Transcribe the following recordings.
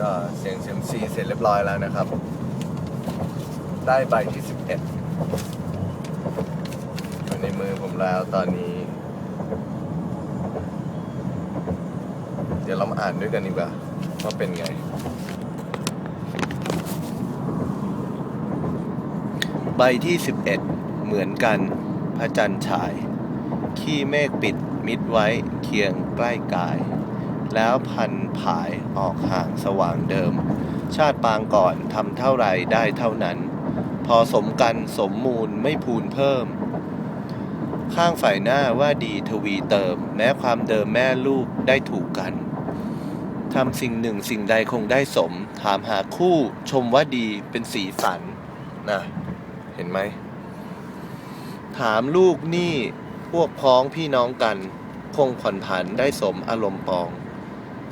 ก็เสียงเซยมซีเสร็จเรียบร้อยแล้วนะครับ ได้ใบที่สิบเอ็ดอยู่ในมือผมแล้วตอนนี้ เดี๋ยวเรามาอ่านด้วยกันดีกว่าว่าเป็นไง ใบที่11เหมือนกันพระจันทร์ฉาย ขี้เมฆปิดมิดไว้เคียงใกล้กาย แล้วพันผายออกห่างสว่างเดิม ชาติปางก่อนทำเท่าไรได้เท่านั้น พอสมกันสมมูลไม่พูนเพิ่ม ข้างฝ่ายหน้าว่าดีทวีเติม แม้ความเดิมแม่ลูกได้ถูกกันทำสิ่งหนึ่งสิ่งใดคงได้สม ถามหาคู่ชมว่าดีเป็นสีสันนะเห็นไหม ถามลูกนี่พวกพ้องพี่น้องกัน คงผ่อนผันได้สมอารมณ์ปอง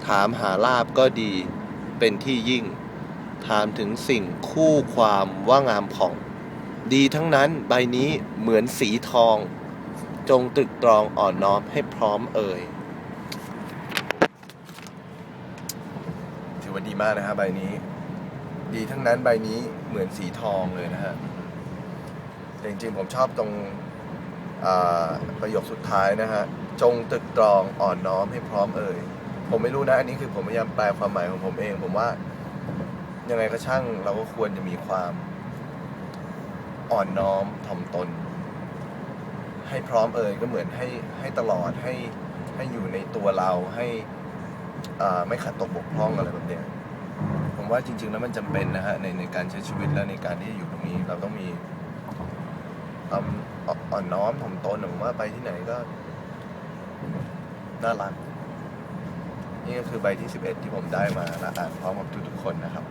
ถามหาลาบก็ดี เป็นที่ยิ่ง ถามถึงสิ่งคู่ความว่างามผ่อง ดีทั้งนั้นใบนี้เหมือนสีทอง จงตรึกตรองอ่อนน้อมให้พร้อมเอ่ยถือว่าดีมากนะฮะใบนี้ ดีทั้งนั้นใบนี้เหมือนสีทองเลยนะฮะแต่จริงๆผมชอบตรงประโยคสุดท้ายนะฮะ จงตรึกตรองอ่อนน้อมให้พร้อมเอ่ย ผมไม่รู้นะ อันนี้คือผมพยายามแปลความหมายของผมเอง ผมว่า ยังไงก็ช่างเราก็ควรจะมีความอ่อนน้อมถ่อมตน ให้พร้อมเอ่ยก็เหมือนให้ให้ตลอดให้ให้อยู่ในตัวเราให้อ่าไม่ขัดตกบกพร่องอะไรแบบเนี้ยผมว่าจริง ๆ แล้วมันจำเป็นนะฮะในในการใช้ชีวิตและในการที่จะอยู่ตรงนี้เราต้องมีความอ่อนอ่อนน้อมถ่อมตนผมว่าไปที่ไหนก็น่ารัก นี่ก็คือใบที่ 11 ที่ผมได้มาและอ่านพร้อมกับทุกๆคนนะครับ